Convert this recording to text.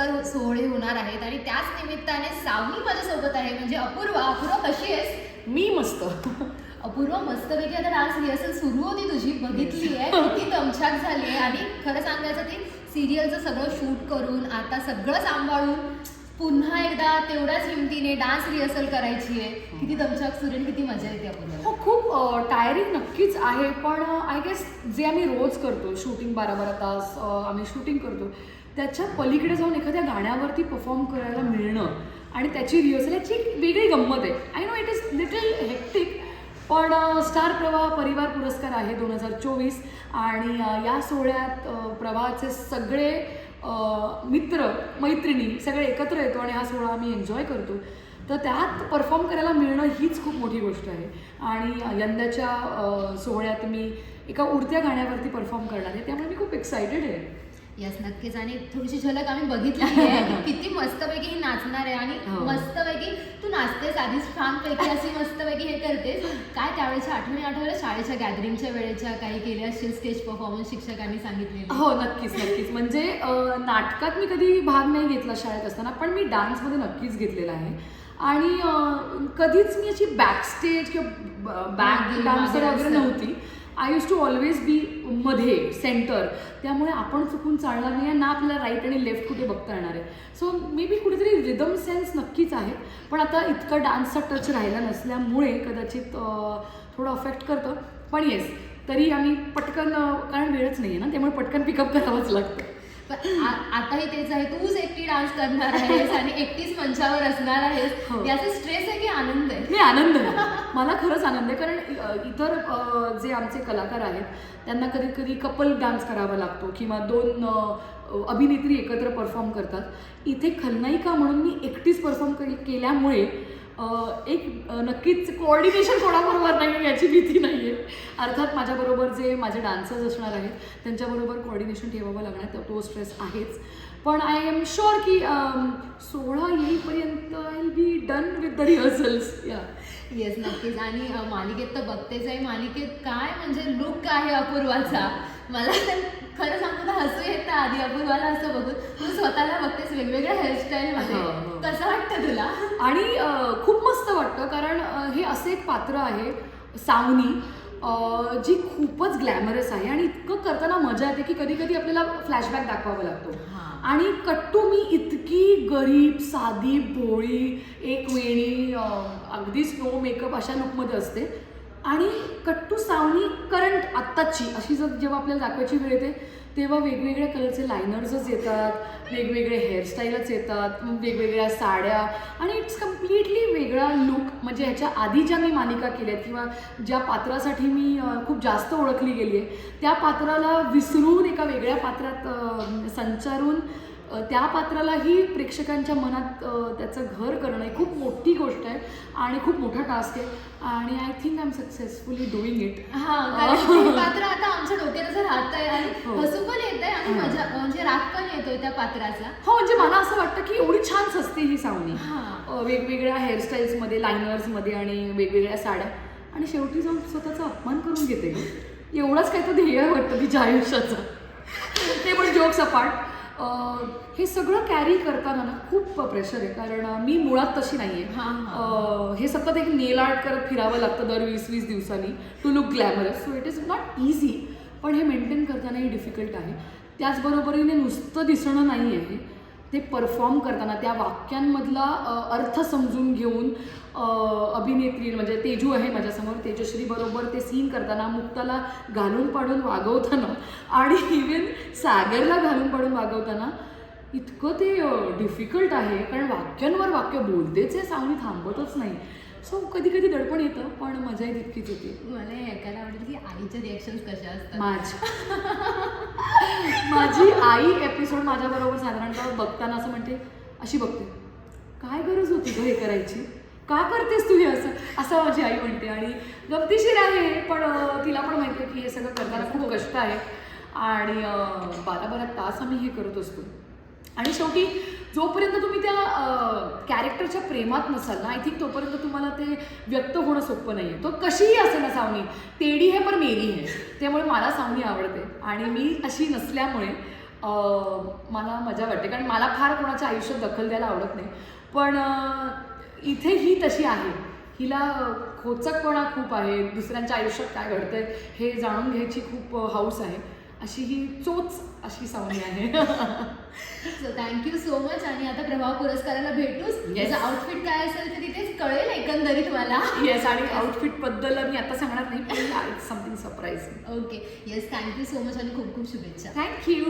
पुरस्कार सोहळे होणार आहेत आणि त्याच निमित्ताने सावनी माझ्यासोबत आहे. म्हणजे अपूर्वा अपूर्वा कशी आहेस? मी मस्त. अपूर्वा मस्तपैकी आता डान्स रिहर्सल सुरू होती तुझी. बघितली आहे. किती दमछाक झाली आहे. आणि खरं सांगायचं ती सिरियलचं सगळं शूट करून आता सगळं सांभाळून पुन्हा एकदा तेवढ्याच हिमतीने डान्स रिहर्सल करायची आहे. किती दमछाक सुरू आणि किती मजा येते अपूर्वा. हो खूप टायरिंग नक्कीच आहे. पण आय गेस जे आम्ही रोज करतो शूटिंग बारा बारा तास आम्ही शूटिंग करतो त्याच्या पलीकडे जाऊन एखाद्या गाण्यावरती परफॉर्म करायला मिळणं आणि त्याची रिहर्सल याची एक वेगळी गंमत आहे. I know it is little hectic पण स्टार प्रवाह परिवार पुरस्कार आहे दोन हजार चोवीस आणि या सोहळ्यात प्रवाहाचे सगळे मित्र मैत्रिणी सगळे एकत्र येतो आणि हा सोहळा आम्ही एन्जॉय करतो. तर त्यात परफॉर्म करायला मिळणं हीच खूप मोठी गोष्ट आहे. आणि यंदाच्या सोहळ्यात मी एका उडत्या गाण्यावरती परफॉर्म करणार आहे त्यामुळे मी खूप एक्सायटेड आहे. यस नक्कीच. आणि थोडीशी झलक आम्ही बघितली आहे. किती मस्तपैकी ही नाचणार आहे आणि हो. मस्तपैकी तू नाचतेस आधीच छानपैकी अशी मस्तपैकी हे करतेस. काय त्यावेळेच्या आठवणी आठवल्या शाळेच्या गॅदरिंगच्या वेळेच्या काही केल्या असतील स्टेज परफॉर्मन्स शिक्षकांनी सांगितलेले हो नक्कीच नक्कीच. म्हणजे अ, नाटकात मी कधी भाग नाही घेतला शाळेत असताना पण मी डान्समध्ये नक्कीच घेतलेला आहे. आणि अ, कधीच मी अशी बॅक स्टेज किंवा बॅक मागे- डान्सर मागे वगैरे असं. नव्हती. I use to always be मध्ये सेंटर त्यामुळे आपण चुकून चालणार नाही आहे ना आपल्याला राईट आणि लेफ्ट कुठे बघता येणार आहे. सो मे बी कुठेतरी रिदम सेन्स नक्कीच आहे पण आता इतकं डान्सचा टच राहिला नसल्यामुळे कदाचित थोडं अफेक्ट करतं. पण येस तरी आम्ही पटकन कारण वेळच नाही आहे ना त्यामुळे पटकन पिकअप करावंच लागतं. आताही तेच आहे तूच एकटी डान्स करणार आहेस आणि एकटीच मंचावर असणार आहेस. हो. याचा स्ट्रेस आहे की आनंद आहे? मी आनंद आहे. मला खरंच आनंद आहे. कारण अ, इतर अ, जे आमचे कलाकार आहेत त्यांना कधी कधी कपल डान्स करावा लागतो किंवा दोन अ, अभिनेत्री एकत्र परफॉर्म करतात. इथे खलनायिका म्हणून मी एकटीच परफॉर्म केल्यामुळे एक नक्कीच कोऑर्डिनेशन कोणाबरोबर नाही याची भीती नाही आहे अर्थात माझ्याबरोबर जे माझे डान्सर्स असणार आहेत त्यांच्याबरोबर कोऑर्डिनेशन ठेवावं लागणार तर तो स्ट्रेस आहेच. पण आय एम शुअर की सोळा येईपर्यंत I will done with the rehearsals या येस नक्कीच. आणि मालिकेत तर बघतेच आहे. मालिकेत काय? म्हणजे लुक आहे अपूर्वाचा. मला तर खरं सांगू तर हसू येतं आधी अपूर्वाला असं बघून. तू स्वतःला बघतेस वेगवेगळ्या हेअरस्टाईल मध्ये. हो, हो. कसं वाटतं तुला? आणि खूप मस्त वाटतं कारण हे असं एक पात्र आहे सावनी. जी खूपच ग्लॅमरस आहे आणि इतकं करताना मजा येते की कधी कधी आपल्याला फ्लॅशबॅक दाखवावा लागतो. आणि कट्टू मी इतकी गरीब साधी भोळी एक वेणी अ, अगदी स्नो मेकअप अशा लुकमध्ये असते आणि कट्टू सावली करंट आत्ताची अशी जर जेव्हा आपल्याला दाखवायची वेळ येते तेव्हा वेगवेगळ्या कलरचे लायनर्सच येतात वेगवेगळे हेअरस्टाईलच येतात वेगवेगळ्या साड्या आणि इट्स कम्प्लिटली वेगळा लुक म्हणजे ह्याच्या आधी ज्या मी मालिका केल्या आहेत किंवा ज्या पात्रासाठी मी खूप जास्त ओळखली गेली आहे त्या पात्राला विसरून एका वेगळ्या पात्रात संचारून त्या पात्रालाही प्रेक्षकांच्या मनात त्याचं घर करणं ही खूप मोठी गोष्ट आहे आणि खूप मोठा टास्क आहे. आणि I think I am successfully doing it हा कारण पात्र आता आमच्या डोक्यात असं राहतंय आणि हो. हसू पण येत आहे आणि. मजा म्हणजे राग पण येतोय त्या पात्राचा. हो म्हणजे मला असं वाटतं की एवढी छान सस्ती ही सावनी हा. अ, वेगवेगळ्या हेअरस्टाईल्समध्ये लायनर्समध्ये आणि वेगवेगळ्या साड्या. आणि शेवटी जाऊन स्वतःचा अपमान करून घेते एवढाच काय तर ध्येय वाटतं तिच्या आयुष्याचं. ते पण जोक्स अपार्ट हे सगळं कॅरी करताना ना खूप प्रेशर आहे. कारण मी मुळात तशी नाही हा, हा. आहे हे सतत एक नेल आर्ट करत फिरावं लागतं दर वीस वीस दिवसांनी to look glamorous so it is not easy पण हे मेंटेन करतानाही डिफिकल्ट आहे. त्याचबरोबरीने नुसतं दिसणं नाही आहे ते परफॉर्म करताना त्या वाक्यांमधला अर्थ समजून घेऊन अभिनेत्री म्हणजे तेजू आहे माझ्यासमोर तेजश्री बरोबर ते सीन करताना मुक्ताला घालून पाडून वागवताना आणि इवन सागरला घालून पाडून वागवताना इतकं ते डिफिकल्ट आहे कारण वाक्यांवर वाक्य बोलतेच आहे सावनी थांबतच नाही. सो कधी कधी दडपण येतं पण मजाही तितकीच येते मला हे ऐकायला आवडेल की आईचे रिएक्शन कशा असतात. माझ. माझी आई एपिसोड माझ्याबरोबर साधारणतः बघताना असं म्हणते अशी बघते. काय गरज होती ग हे करायची? का करतेस तू हे असं? असं माझी आई म्हणते. आणि गमतीशीर आहे पण तिला पण माहिती आहे की हे सगळं करताना खूप कष्ट आहे. आणि बारा बारा तास आम्ही हे करत असतो. आणि शेवटी जोपर्यंत तुम्ही त्या कॅरेक्टरच्या प्रेमात नसाल ना आय थिंक तोपर्यंत तुम्हाला ते व्यक्त होणं सोपं नाही आहे तो कशीही असेल ना सावनी तेडी आहे पण मेरी आहे. त्यामुळे मला सावनी आवडते. आणि मी अशी नसल्यामुळे मला मजा वाटते. कारण मला फार कोणाच्या आयुष्यात दखल द्यायला आवडत नाही. पण इथे ही तशी आहे. हिला खोचकपणा खूप आहे. दुसऱ्यांच्या आयुष्यात काय घडतंय हे जाणून घ्यायची खूप हौस आहे. अशी ही चोच अशी सावनी आहे. सो थँक्यू सो मच आणि आता प्रभाव पुरस्काराला भेटूच Yes. त्याचं आउटफिट काय असेल ते तिथेच कळेल एकंदरीत मला. येस आणि आउटफिटबद्दल मी आता सांगणार नाही पण something surprise okay yes thank you so much आणि खूप खूप शुभेच्छा. थँक्यू